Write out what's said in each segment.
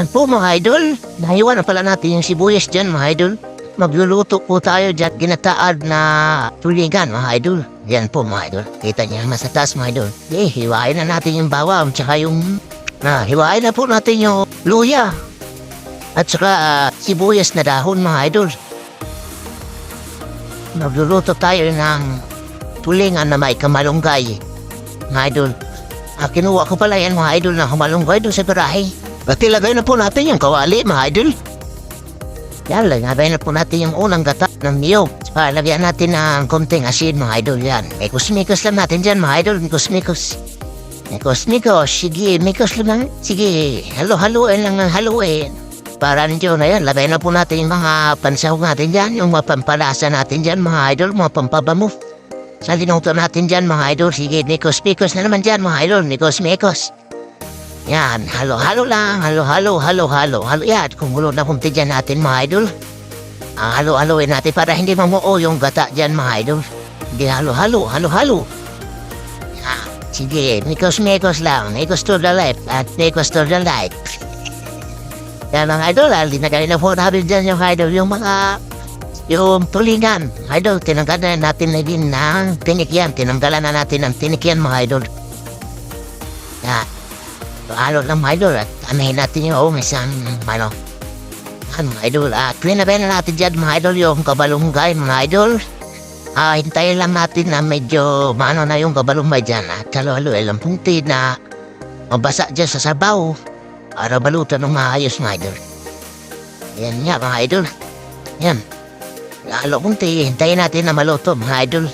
Yan po mga idol. Nahiwan na pala natin yung sibuyas dyan mga idol. Magluluto po tayo dyan ginataad na tulingan mga idol. Yan po mga idol. Kita niyo mas taas mga idol. Eh, hiwain na natin yung bawang tsaka yung... Na, hiwain na po natin yung luya. At saka ah, sibuyas na dahon mga idol. Magluluto tayo ng tulingan na may kamalunggay. Mga idol. Ah, kinuha ko pala yan mga idol na kamalunggay doon sa garahe. At ilagay na po natin yung kawali mga idol. Yan, lagay na po natin yung unang gata ng niyog. Saka lagyan natin ng konting asin mga idol yan. Mikos-mikos lang natin dyan mga idol. Mikos-mikos. Mikos-mikos. Sige, mikos lang. Sige, halo-haloin lang ang haluin. Para ninyo na yan, lagay na po natin yung mga pansaw natin dyan. Yung mga pampalasa natin dyan mga idol. Mga pampabamo. Sa linuto natin dyan mga idol. Sige, mikos-mikos na naman dyan mga idol. Mikos-mikos. Yan, halo-halo lang, halo-halo, halo-halo, halo. Yan, kumulo na kunti dyan natin mga idol. Ang halo-haloin natin para hindi mamuo yung gata dyan mga idol. Hindi halo-halo, halo-halo. Yan, sige, mikos-mikos lang, mikos to the left at mikos to the right. Yan mga idol, ah, linagay na po namin dyan yung idol, yung mga yung tulingan. Idol, tinanggalan na natin na din ng tinikyan. Tinanggalan na natin ng tinikyan mga idol. Yan. Ano lang mga idol at anahin natin yung isang ano. Ano mga idol at pinabena natin dyan mga idol yung kabalunggay mga idol. Ah, hintayin lang natin na medyo maano na yung kabalunggay dyan at halo-halo ilang punti na mabasa dyan sa sabaw para balutan ng maayos mga idol. Yan nga mga idol. Yan. Lalo punti, hintayin natin na maluto mga idol.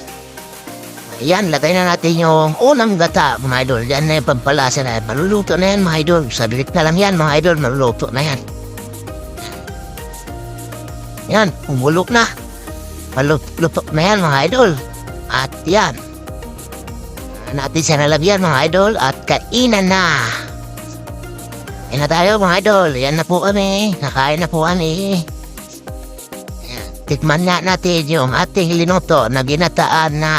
Yan, lagay na natin yung unang gata, mga idol. Yan na yung pampalasa na. Maluluto na yan, mga idol. Sabit na lang yan, mga idol. Maluluto na yan. Yan, umulok na. Maluto na yan, mga idol. At yan. Natin sa nalagyan, mga idol. At kainan na. Yan na tayo, mga idol. Yan na po kami. Nakain na po kami. Tikman nga natin yung ating linuto na ginataan na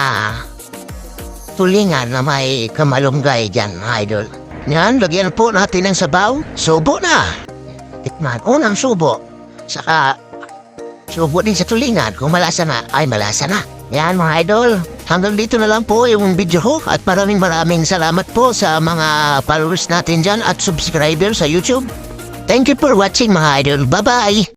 tulingan na may kamalunggay dyan, idol. Yan, lagyan po natin ng sabaw. Subo na. Tikman, unang subo. Saka, subo din sa tulingan. Kung malasa na, ay malasa na. Yan, mga idol. Hanggang dito na lang po yung video ko. At maraming maraming salamat po sa mga followers natin dyan at subscribers sa YouTube. Thank you for watching, mga idol. Bye-bye!